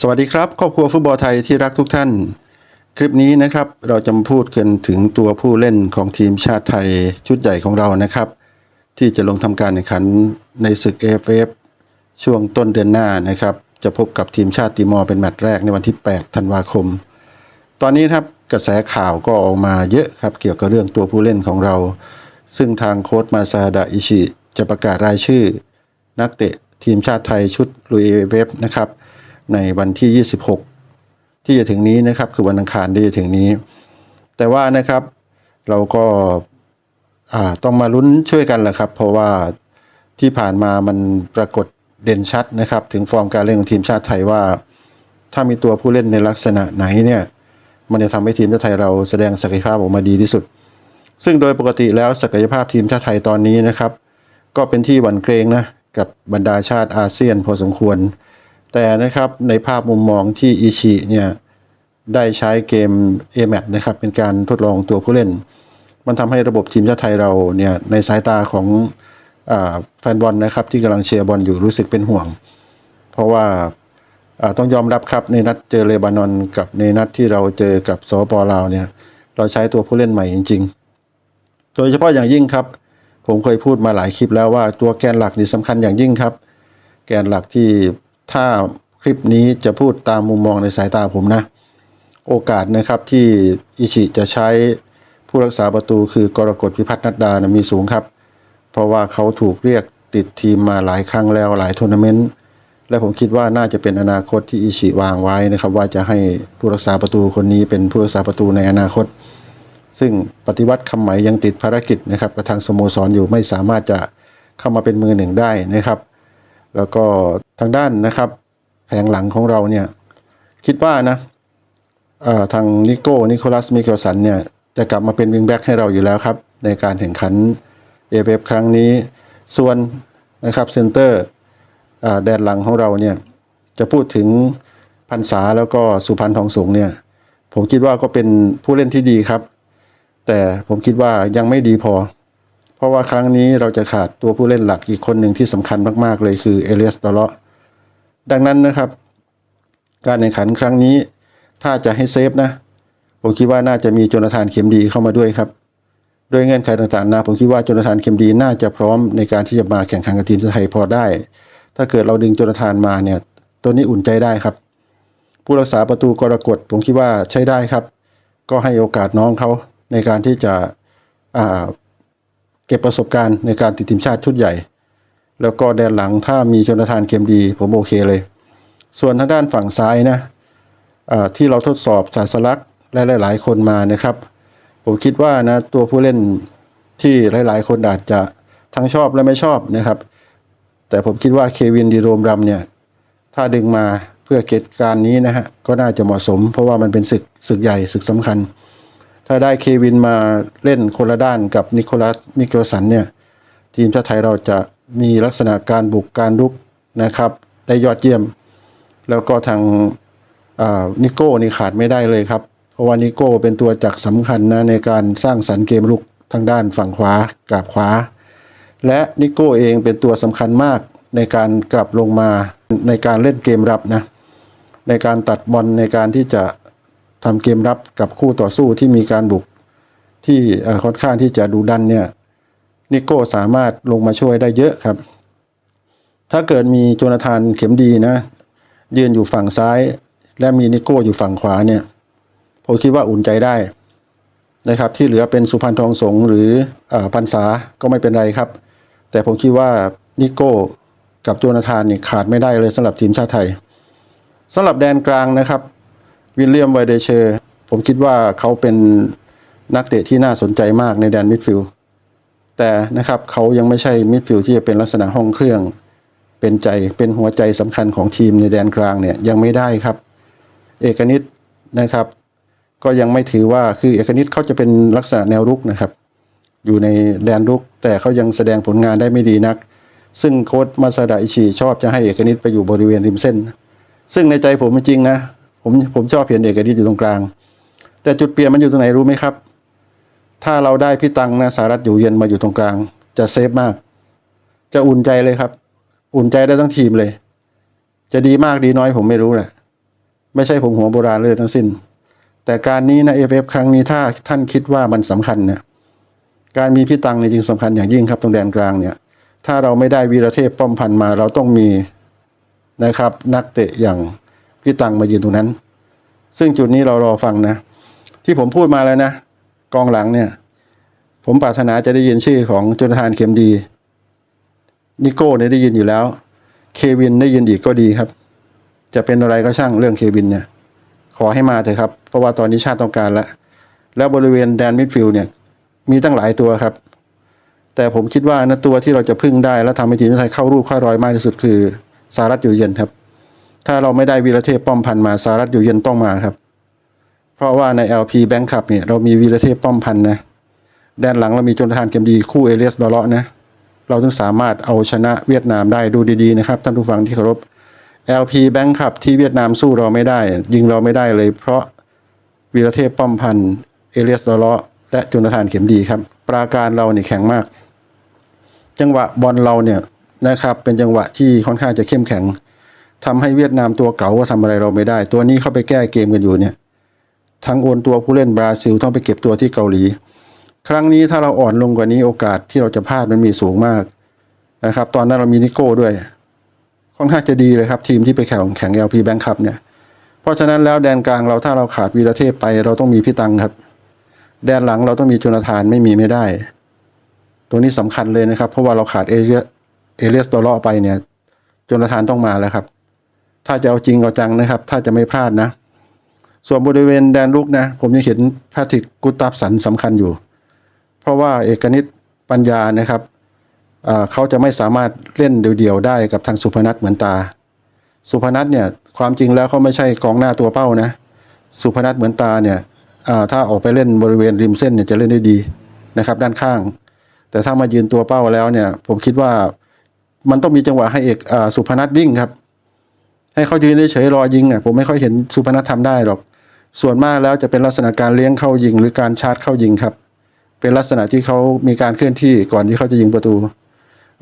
สวัสดีครับครอบครัวฟุตบอลไทยที่รักทุกท่าน คลิปนี้นะครับเราจะมาพูดกันถึงตัวผู้เล่นของทีมชาติไทยชุดใหญ่ของเรานะครับ ที่จะลงทำการแข่งขันในศึก AFF ช่วงต้นเดือนหน้านะครับ จะพบกับทีมชาติติมอร์เป็นแมตช์แรกในวันที่ 8 ธันวาคม ตอนนี้ครับกระแสข่าวก็ออกมาเยอะครับเกี่ยวกับเรื่องตัวผู้เล่นของเรา ซึ่งทางโค้ชมาซาดะอิชิจะประกาศรายชื่อ นักเตะทีมชาติไทยชุดลุยเวฟนะครับ ในวันที่ 26 ที่จะถึงนี้นะครับ คือวันอังคารที่จะถึงนี้ แต่ว่านะครับเราก็ต้องมาลุ้นช่วยกันแหละครับ เพราะว่าที่ผ่านมามันปรากฏเด่นชัดนะครับ ถึงฟอร์มการเล่นของทีมชาติไทยว่า ถ้ามีตัวผู้เล่นในลักษณะไหนเนี่ยมันจะทำให้ทีมชาติไทยเราแสดงศักยภาพออกมาดีที่สุด ซึ่งโดยปกติแล้วศักยภาพทีมชาติไทยตอนนี้นะครับ ก็เป็นที่หวั่นเกรงนะกับบรรดาชาติอาเซียนพอสมควร แต่นะครับในภาพมุมมองที่อิชิเนี่ยได้ใช้เกม a m a t นะครับเป็นการทดลองตัวผู้เล่น มันทำให้ระบบทีมชาติไทยเราเนี่ยในสายตาของอแฟนบอลนะครับที่กำลังเชียร์บอลอยู่รู้สึกเป็นห่วง เพราะว่าต้องยอมรับครับในนัดเจอเลบานอนกับในนัดที่เราเจอกับสปลาวเนี่ยเราใช้ตัวผู้เล่นใหม่จริง ๆ โดยเฉพาะอย่างยิ่งครับ ผมเคยพูดมาหลายคลิปแล้วว่าตัวแกนหลักนี่สำคัญอย่างยิ่งครับ แกนหลักที่ ถ้าคลิปนี้จะพูดตามมุมมองในสายตาผมนะ โอกาสนะครับที่อิชิจะใช้ผู้รักษาประตูคือกรกฎพิพัฒน์นัดดานะมีสูงครับ เพราะว่าเขาถูกเรียกติดทีมมาหลายครั้งแล้วหลายทัวร์นาเมนต์และผมคิดว่าน่าจะเป็นอนาคตที่อิชิวางไว้นะครับ ว่าจะให้ผู้รักษาประตูคนนี้เป็นผู้รักษาประตูในอนาคต ซึ่งปฏิวัติคำไหมยังติดภารกิจนะครับกับทางสโมสรออยู่ไม่สามารถจะเข้ามาเป็นมือหนึ่งได้นะครับ แล้วก็ทางด้านนะครับ แผงหลังของเราเนี่ย คิดว่านะทางนิโก้นิโคลัสมิเกลสันเนี่ยจะกลับมาเป็นวิงแบ็กให้เราอยู่แล้วครับ ในการแข่งขันเอเวฟครั้งนี้ ส่วนนะครับเซนเตอร์แดนหลังของเราเนี่ยจะพูดถึงพันษาแล้วก็สุพันธ์ทองสูงเนี่ย ผมคิดว่าก็เป็นผู้เล่นที่ดีครับ แต่ผมคิดว่ายังไม่ดีพอ เพราะว่าครั้งนี้เราจะขาดตัวผู้เล่นหลักอีกคนหนึ่งที่สำคัญมากๆเลยคือเอเลียสตอเลาะดังนั้นนะครับ การแข่งขันครั้งนี้ ถ้าจะให้เซฟนะ ผมคิดว่าน่าจะมีโจนาธานเข็มดีเข้ามาด้วยครับโดยเงื่อนไขต่างๆนะผมคิดว่าโจนาธานเข็มดีน่าจะพร้อมในการที่จะมาแข่งขันกับทีมไทยพอได้ ถ้าเกิดเราดึงโจนาธานมาเนี่ย ตัวนี้อุ่นใจได้ครับ ผู้รักษาประตูกรกฎผมคิดว่าใช้ได้ครับ ก็ให้โอกาสน้องเขาในการที่จะอ่า เก็บประสบการณ์ในการติดทีมชาติชุดใหญ่ แล้วก็แดนหลังถ้ามีชนทานเกมดีผมโอเคเลย ส่วนทางด้านฝั่งซ้ายนะที่เราทดสอบศาสลักและหลาย ๆ คนมานะครับ ผมคิดว่านะตัวผู้เล่นที่หลาย ๆ คนอาจจะทั้งชอบและไม่ชอบนะครับ แต่ผมคิดว่าเควินดีโรมรัมเนี่ยถ้าดึงมาเพื่อเกตการนี้นะฮะก็น่าจะเหมาะสม เพราะว่ามันเป็นศึกศึกใหญ่ศึกสำคัญ ถ้าได้เควินมาเล่นคนละด้านกับนิโคลัสมิเกลสันเนี่ย ทีมชาติไทยเราจะมีลักษณะการบุกการลุกนะครับ ได้ยอดเยี่ยม แล้วก็ทางนิโก้นี่ขาดไม่ได้เลยครับ เพราะว่านิโก้เป็นตัวจักสำคัญนะในการสร้างสรรค์เกมลุกทางด้านฝั่งขวากาบขวา และนิโก้เองเป็นตัวสำคัญมากในการกลับลงมาในการเล่นเกมรับนะในการตัดบอลในการที่จะ ทำเกมรับกับคู่ต่อสู้ที่มีการบุกที่ค่อนข้างที่จะดูดันเนี่ยนิโก้สามารถลงมาช่วยได้เยอะครับ ถ้าเกิดมีโจนาธานเข็มดีนะ ยืนอยู่ฝั่งซ้าย และมีนิโก้อยู่ฝั่งขวาเนี่ยผมคิดว่าอุ่นใจได้นะครับ ที่เหลือเป็นสุพรรณทองสงหรืออพันษาก็ไม่เป็นไรครับ แต่ผมคิดว่านิโก้กับโจนาธานนี่ขาดไม่ได้เลยสำหรับทีมชาติไทยสำหรับแดนกลางนะครับ วิลเลียมไวเดเชอร์ ผมคิดว่าเขาเป็นนักเตะที่น่าสนใจมากในแดนมิดฟิลด์แต่นะครับเขายังไม่ใช่มิดฟิลด์ที่จะเป็นลักษณะห้องเครื่อง เป็นใจเป็นหัวใจสำคัญของทีมในแดนกลางเนี่ยยังไม่ได้ครับ เอกนิตนะครับ ก็ยังไม่ถือว่าคือเอกนิตเขาจะเป็นลักษณะแนวรุกนะครับ อยู่ในแดนรุก แต่เขายังแสดงผลงานได้ไม่ดีนัก ซึ่งโค้ชมาซาดะอิชิชอบจะให้เอกนิตไปอยู่บริเวณริมเส้น ซึ่งในใจผมจริงนะ ผมผมชอบเห็นเอกนิตอยู่ตรงกลาง แต่จุดเปลี่ยนมันอยู่ตรงไหนรู้ไหมครับ ถ้าเราได้พี่ตังนะสารัตอยู่เย็นมาอยู่ตรงกลาง จะเซฟมาก จะอุ่นใจเลยครับ อุ่นใจได้ทั้งทีมเลย จะดีมากดีน้อยผมไม่รู้แหละไม่ใช่ผมหัวโบราณเลยทั้งสิ้น แต่การนี้นะเอฟเอฟครั้งนี้ถ้าท่านคิดว่ามันสำคัญเนี่ยการมีพี่ตังเนี่ยจึงสำคัญอย่างยิ่งครับตรงแดนกลางเนี่ย ถ้าเราไม่ได้วีรเทพป้อมพันมาเราต้องมีนะครับนักเตะอย่าง พี่ตังมายืนตรงนั้น ซึ่งจุดนี้เรารอฟังนะ ที่ผมพูดมาแล้วนะ กองหลังเนี่ย ผมปรารถนาจะได้ยินชื่อของจนทานเข็มดี นิโก้เนี่ยได้ยินอยู่แล้ว เควินได้ยินอีกก็ดีครับ จะเป็นอะไรก็ช่างเรื่องเควินเนี่ย ขอให้มาเถอะครับ เพราะว่าตอนนี้ชาติต้องการแล้วแล้วบริเวณแดนมิดฟิลด์เนี่ย มีตั้งหลายตัวครับ แต่ผมคิดว่านะตัวที่เราจะพึ่งได้ และทำให้ทีมไทยเข้ารูปเข้ารอยมากที่สุดคือสารัตอยู่เย็นครับ ถ้าเราไม่ได้วีรเทพป้อมพันมาสารัตอยู่เย็นต้องมาครับ เพราะว่าใน LP Bank Cup เนี่ยเรามีวีรเทพป้อมพันนะแดนหลังเรามีจนทานเกมดีคู่เอเลียสดอเลาะนะเราถึงสามารถเอาชนะเวียดนามได้ดูดีๆนะครับท่านผู้ฟังที่เคารพ LP Bank Cup ที่เวียดนามสู้เราไม่ได้ ยิงเราไม่ได้เลย เพราะวีรเทพป้อมพันเอเลียสดอเลาะและจุนทานเข็มดีครับ ปราการเราเนี่ยแข็งมาก จังหวะบอลเราเนี่ยนะครับเป็นจังหวะที่ค่อนข้างจะเข้มแข็ง ทำให้เวียดนามตัวเก่าก็ทำอะไรเราไม่ได้ ตัวนี้เข้าไปแก้เกมกันอยู่เนี่ย ทั้งโอนตัวผู้เล่นบราซิลต้องไปเก็บตัวที่เกาหลี ครั้งนี้ถ้าเราอ่อนลงกว่านี้โอกาสที่เราจะพลาดมันมีสูงมากนะครับ ตอนนั้นเรามีนิโก้ด้วย ค่อนข้างจะดีเลยครับ ทีมที่ไปแข่งแข่ง LP Bank Cup เนี่ย เพราะฉะนั้นแล้วแดนกลางเราถ้าเราขาดวีรเทพไปเราต้องมีพี่ตังครับ แดนหลังเราต้องมีจุนทานไม่มีไม่ได้ ตัวนี้สำคัญเลยนะครับ เพราะว่าเราขาดเอเลียเอเลสตัวเลาะไปเนี่ยจุนทานต้องมาแล้วครับ ถ้าจะเอาจริงเอาจังนะครับ ถ้าจะไม่พลาดนะ ส่วนบริเวณแดนลุกนะ ผมยังเห็นแพทริกกุตับสันสำคัญอยู่ เพราะว่าเอกนิตปัญญานะครับเขาจะไม่สามารถเล่นเดี่ยวๆได้กับทางสุพนัทเหมือนตา สุพนัทเนี่ยความจริงแล้วเขาไม่ใช่กองหน้าตัวเป้านะ สุพนัทเหมือนตาเนี่ยถ้าออกไปเล่นบริเวณริมเส้นเนี่ยจะเล่นได้ดีนะครับด้านข้าง แต่ถ้ามายืนตัวเป้าแล้วเนี่ยผมคิดว่ามันต้องมีจังหวะให้เอกอสุพนัทวิ่งครับ ให้เขายืนเฉยรอยิงอะผมไม่ค่อยเห็นสุพนัททำได้หรอก ส่วนมากแล้วจะเป็นลักษณะการเลี้ยงเข้ายิง หรือการชาร์จเข้ายิงครับ เป็นลักษณะที่เขามีการเคลื่อนที่ก่อนที่เขาจะยิงประตู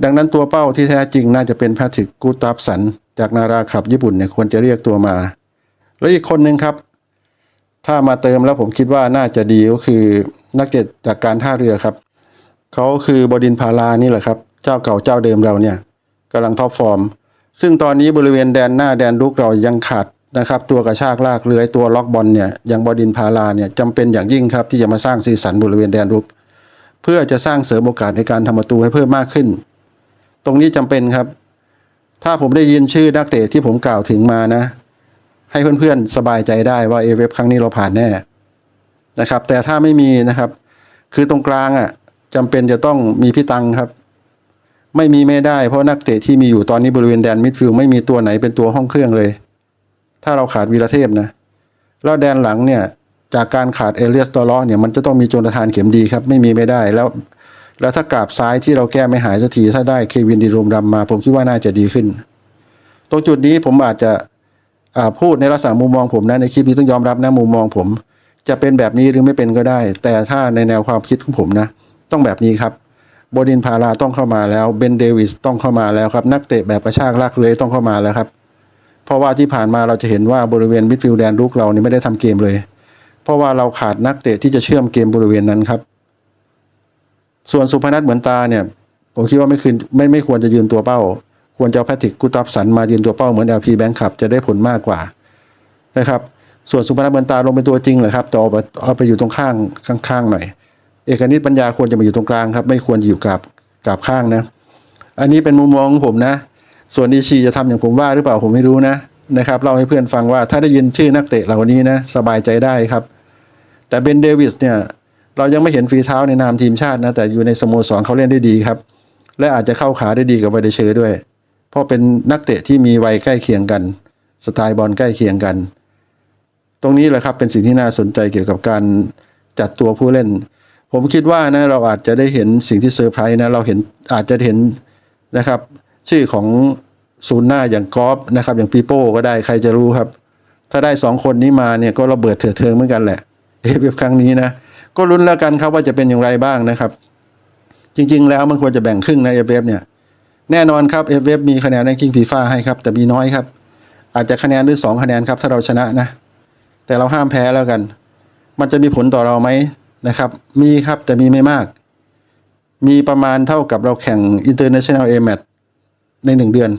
ดังนั้นตัวเป้าที่แท้จริงน่าจะเป็นแพทริกกูตับสัน จากนาราขับญี่ปุ่นเนี่ยควรจะเรียกตัวมา แล้วอีกคนหนึ่งครับ ถ้ามาเติมแล้วผมคิดว่าน่าจะดีก็คือนักเตะจากการท่าเรือครับเขาคือบดินพารานี่แหละครับ เจ้าเก่าเจ้าเดิมเราเนี่ยกำลังท็อปฟอร์ม ซึ่งตอนนี้บริเวณแดนหน้าแดนลุกเรายังขาดนะครับ ตัวกระชากลากเลื้อยตัวล็อกบอลเนี่ยอย่างบดินพาราเนี่ยจำเป็นอย่างยิ่งครับที่จะมาสร้างสีสันบริเวณแดนลุก เพื่อจะสร้างเสริมโอกาสในการทำประตูให้เพิ่มมากขึ้น ตรงนี้จำเป็นครับ ถ้าผมได้ยินชื่อนักเตะที่ผมกล่าวถึงมานะ ให้เพื่อนๆสบายใจได้ว่าเอเวฟครั้งนี้เราผ่านแน่นะครับ แต่ถ้าไม่มีนะครับ คือตรงกลางอะจำเป็นจะต้องมีพี่ตังครับ ไม่มีไม่ได้เพราะนักเตะที่มีอยู่ตอนนี้บริเวณแดนมิดฟิลด์ไม่มีตัวไหนเป็นตัวห้องเครื่องเลย ถ้าเราขาดวีรเทพนะ แล้วแดนหลังเนี่ย จากการขาดเอเลียสตอลอเนี่ยมันจะต้องมีโจนาธานเข็มดีครับ ไม่มีไม่ได้แล้ว แล้วถ้ากราบซ้ายที่เราแก้ไม่หายสักทีถ้าได้เควินดีโรมดำมา ผมคิดว่าน่าจะดีขึ้น ตรงจุดนี้ผมอาจจะพูดในลักษณะมุมมองผมนะในคลิปนี้ต้องยอมรับนะมุมมองผม จะเป็นแบบนี้หรือไม่เป็นก็ได้ แต่ถ้าในแนวความคิดของผมนะ ต้องแบบนี้ครับ บดินพาราต้องเข้ามาแล้วเบนเดวิสต้องเข้ามาแล้วครับนักเตะแบบกระชากลากเลยต้องเข้ามาแล้วครับ เพราะว่าที่ผ่านมาเราจะเห็นว่าบริเวณมิดฟิลด์แดนลุกเรานี่ไม่ได้ทำเกมเลย เพราะว่าเราขาดนักเตะที่จะเชื่อมเกมบริเวณนั้นครับ ส่วนสุพนัทเหมือนตาเนี่ย ผมคิดว่าไม่คืนไม่ไม่ควรจะยืนตัวเป้า ควรจะเอาแพทริกกุตับสันมายืนตัวเป้าเหมือน LP Bank ขับจะได้ผลมากกว่านะครับส่วนสุพนัทเหมือนตาลงเป็นตัวจริงเหรอครับแต่เอาไปเอาไปอยู่ตรงข้างข้างๆหน่อย เอกนิตปัญญาควรจะมาอยู่ตรงกลางครับ ไม่ควรอยู่กับกับข้างนะ อันนี้เป็นมุมมองของผมนะ ส่วนดีชีจะทำอย่างผมว่าหรือเปล่าผมไม่รู้นะนะครับเล่าให้เพื่อนฟังว่าถ้าได้ยินชื่อนักเตะเหล่านี้นะสบายใจได้ครับ แต่เบนเดวิสเนี่ยเรายังไม่เห็นฝีเท้าในนามทีมชาตินะแต่อยู่ในสโมสรเขาเล่นได้ดีครับ และอาจจะเข้าขาได้ดีกับไวเดเชอร์ด้วย เพราะเป็นนักเตะที่มีวัยใกล้เคียงกัน สไตล์บอลใกล้เคียงกัน ตรงนี้แหละครับเป็นสิ่งที่น่าสนใจเกี่ยวกับการจัดตัวผู้เล่น ผมคิดว่านะเราอาจจะได้เห็นสิ่งที่เซอร์ไพรส์นะเราเห็นอาจจะเห็นนะครับ ชื่อของศูนย์หน้าอย่างกอล์ฟนะครับอย่างปีโป้ก็ได้ใครจะรู้ครับ ถ้าได้สองคนนี้มาเนี่ยก็ระเบิดเถื่อเทิงเหมือนกันแหละเอฟเอฟครั้งนี้นะก็ลุ้นแล้วกันครับว่าจะเป็นอย่างไรบ้างนะครับ จริง ๆ แล้วมันควรจะแบ่งครึ่งนะเอฟเอฟเนี่ยแน่นอนครับเอฟเอฟมีคะแนนในคิงฟีฟ่าให้ครับแต่มีน้อยครับ อาจจะคะแนนหรือสองคะแนนครับถ้าเราชนะนะ แต่เราห้ามแพ้แล้วกัน มันจะมีผลต่อเราไหม นะครับ มีครับแต่มีไม่มาก มีประมาณเท่ากับเราแข่ง International A Match ในหนึ่งเดือน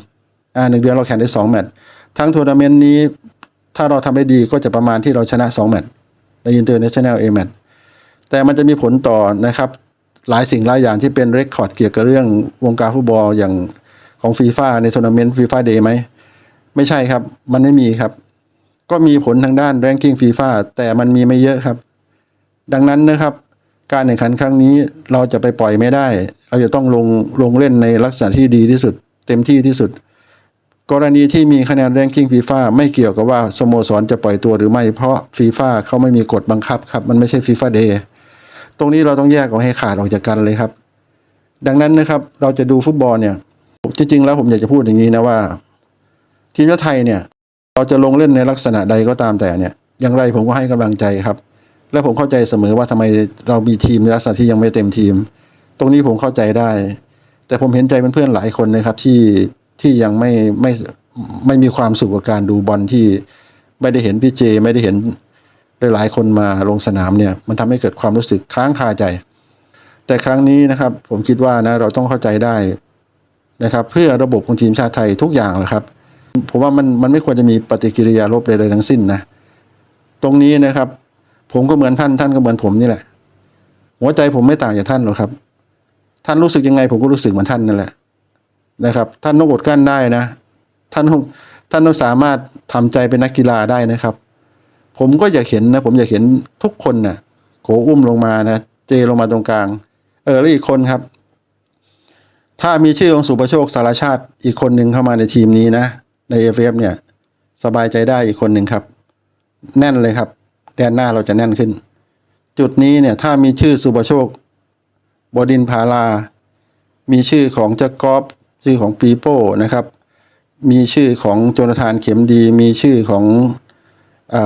อ่าหนึ่งเดือนเราแข่งได้สองแมตช์ทั้งทัวร์นาเมนต์นี้ ถ้าเราทำได้ดีก็จะประมาณที่เราชนะสองแมตช์ใน International A Match แต่มันจะมีผลต่อนะครับ หลายสิ่งหลายอย่างที่เป็นเรคคอร์ดเกี่ยวกับเรื่องวงการฟุตบอลอย่างของฟีฟ่าในทัวร์นาเมนต์ฟีฟ่าเดย์ไหมไม่ใช่ครับ มันไม่มีครับ ก็มีผลทางด้าน ranking FIFA แต่มันมีไม่เยอะครับ ดังนั้นนะครับ การแข่งขันครั้งนี้เราจะไปปล่อยไม่ได้ เราจะต้องลงลงเล่นในลักษณะที่ดีที่สุด เต็มที่ที่สุด กรณีที่มีคะแนน ranking FIFA ไม่เกี่ยวกับว่าสโมสรจะปล่อยตัวหรือไม่เพราะ FIFA เขาไม่มีกฎบังคับครับ มันไม่ใช่ FIFA Day ตรงนี้เราต้องแยกออกให้ขาดออกจากกันเลยครับ ดังนั้นนะครับเราจะดูฟุตบอลเนี่ยจริงๆแล้วผมอยากจะพูดอย่างนี้นะว่า ทีมชาติไทยเนี่ย เราจะลงเล่นในลักษณะใดก็ตามแต่เนี่ย อย่างไรผมก็ให้กำลังใจครับ และผมเข้าใจเสมอว่าทำไมเรามีทีมในลักษณะที่ยังไม่เต็มทีม ตรงนี้ผมเข้าใจได้ แต่ผมเห็นใจเพื่อนๆหลายคนนะครับที่ที่ยังไม่ไม่ไม่มีความสุขกับการดูบอลที่ไม่ได้เห็นพี่เจ ไม่ได้เห็นหลายคนมาลงสนามเนี่ย มันทำให้เกิดความรู้สึกค้างคาใจ แต่ครั้งนี้นะครับ ผมคิดว่านะเราต้องเข้าใจได้นะครับ เพื่อระบบของทีมชาติไทยทุกอย่างแหละครับ ผมว่ามันมันไม่ควรจะมีปฏิกิริยาลบใดๆทั้งสิ้นนะตรงนี้นะครับ ผมก็เหมือนท่านท่านก็เหมือนผมนี่แหละ หัวใจผมไม่ต่างจากท่านหรอกครับ ท่านรู้สึกยังไง ผมก็รู้สึกเหมือนท่านนั่นแหละนะครับ ท่านต้องอดกั้นได้นะ ท่านท่านต้องสามารถทำใจเป็นนักกีฬาได้นะครับ ผมก็อยากเห็นนะ ผมอยากเห็นทุกคนนะ่ะโขอุ้มลงมานะเจลงมาตรงกลาง เออแล้วอีกคนครับ ถ้ามีชื่อของสุประโชคสารชาติอีกคนหนึ่งเข้ามาในทีมนี้นะในเอฟเอฟเนี่ย สบายใจได้อีกคนหนึ่งครับ แน่นเลยครับ แดนหน้าเราจะแน่นขึ้น จุดนี้เนี่ยถ้ามีชื่อสุประโชค บดินพาลา มีชื่อของเจ้ากอฟชื่อของปีโป้นะครับ มีชื่อของโจนาธานเข็มดี มีชื่อของอ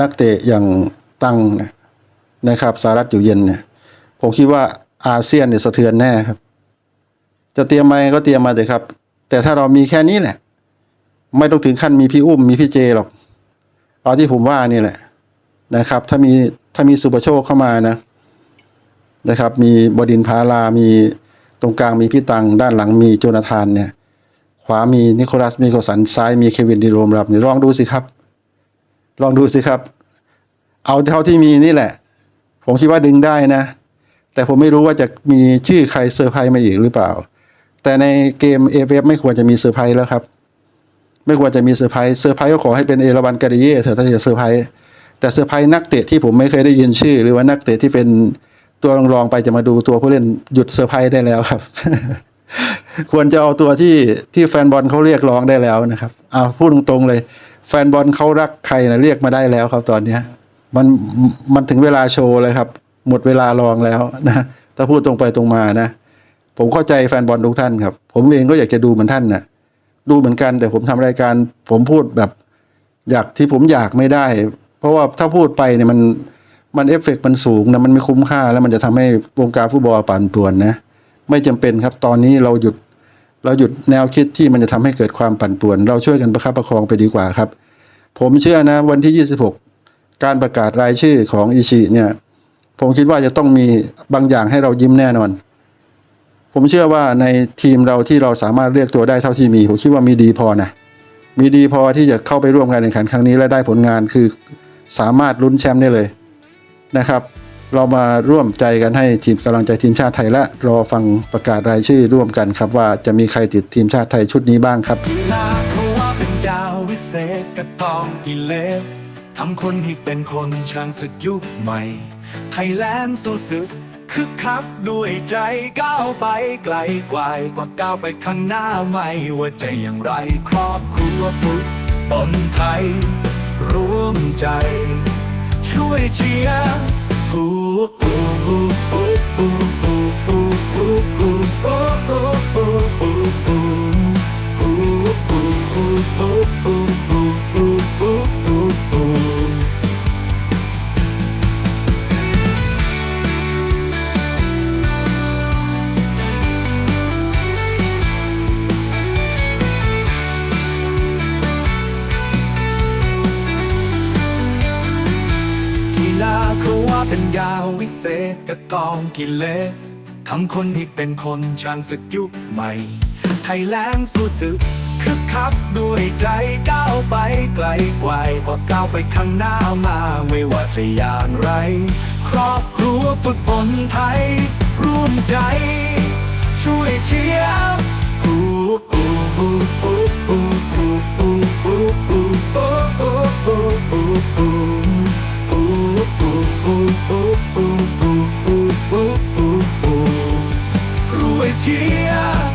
นักเตะอย่างตั้งนะครับสารัตอยู่เย็นเนี่ยผมคิดว่าอาเซียนเนี่ยสะเทือนแน่ครับ จะเตรียมมาก็เตรียมมาเถอะครับ แต่ถ้าเรามีแค่นี้แหละ ไม่ต้องถึงขั้นมีพี่อุ้มมีพี่เจหรอกเอาที่ผมว่านี่แหละ นะครับ ถ้ามีถ้ามีสุปโชคเข้ามานะนะครับ มีบดินพาลามีตรงกลางมีพี่ตัง ด้านหลังมีโจนาธานเนี่ย ขวามีนิโคลัสมีโกสันซ้ายมีเควินดีโรมรับนี่ลองดูสิครับ ลองดูสิครับ เอาเท่าที่มีนี่แหละ ผมคิดว่าดึงได้นะ แต่ผมไม่รู้ว่าจะมีชื่อใครเซอร์ไพรส์มาอีกหรือเปล่า แต่ในเกมเอฟไม่ควรจะมีเซอร์ไพรส์แล้วครับ ไม่ควรจะมีเซอร์ไพรส์เซอร์ไพรส์ก็ขอให้เป็นเอราวันการิเย่เถอะถ้าจะเซอร์ไพรส์ แต่เซอร์ไพรส์นักเตะที่ผมไม่เคยได้ยินชื่อ หรือว่านักเตะที่เป็นตัวรองๆไปจะมาดูตัวผู้เล่นหยุดเซอร์ไพรส์ได้แล้วครับ ควรจะเอาตัวที่ที่แฟนบอลเขาเรียกร้องได้แล้วนะครับเอาพูดตรงๆเลย แฟนบอลเขารักใครนะเรียกมาได้แล้วครับตอนเนี้ยมันมันถึงเวลาโชว์เลยครับ หมดเวลาลองแล้วนะถ้าพูดตรงไปตรงมานะ ผมเข้าใจแฟนบอลทุกท่านครับ ผมเองก็อยากจะดูเหมือนท่านนะดูเหมือนกันแต่ผมทำรายการ ผมพูดแบบ อยากที่ผมอยากไม่ได้ เพราะว่าถ้าพูดไปเนี่ยมันมันเอฟเฟกต์มันสูงนะมันไม่คุ้มค่า แล้วมันจะทำให้วงการฟุตบอลปั่นป่วนนะไม่จำเป็นครับตอนนี้เราหยุดเราหยุดแนวคิดที่มันจะทำให้เกิดความปั่นป่วน เราช่วยกันประคับประคองไปดีกว่าครับ ผมเชื่อนะวันที่ 26 การประกาศรายชื่อของอิชิเนี่ย ผมคิดว่าจะต้องมีบางอย่างให้เรายิ้มแน่นอน ผมเชื่อว่าในทีมเราที่เราสามารถเรียกตัวได้เท่าที่มีผมคิดว่ามีดีพอนะมีดีพอที่จะเข้าไปร่วมการแข่งขันครั้งนี้และได้ผลงานคือ สามารถลุ้นแชมป์ได้เลยนะครับ เรามาร่วมใจกันให้ทีมกำลังใจทีมชาติไทยและรอฟังประกาศรายชื่อร่วมกันครับว่าจะมีใครติดทีมชาติไทยชุดนี้บ้างครับทำคนให้เป็นคนช้างศึกยุคใหม่ ไทยแลนด์สู้ศึกคึกคักด้วยใจก้าวไปไกลกว่ากว่าก้าวไปข้างหน้าไม่ว่าจะอย่างไร ครอบครัวฟุตบอลไทย ร่วมใจ ช่วยเชียร์ฮู้ฮู้ฮู้ฮู้ฮู้ฮู้ฮู้ฮู้ กิเลสทำคนให้เป็นคนช่างศึกยุคใหม่ ไทยแลนด์สู้ศึกคึกคักด้วยใจก้าวไปไกลไกวกว่าก้าวไปข้างหน้ามาไม่ว่าจะอย่างไร ครอบครัวฝึกบนไทย ร่วมใจ ช่วยเชียร์กูอูอูอูอูอูอูอูอูอูอูอูอูอูอูอูอู dia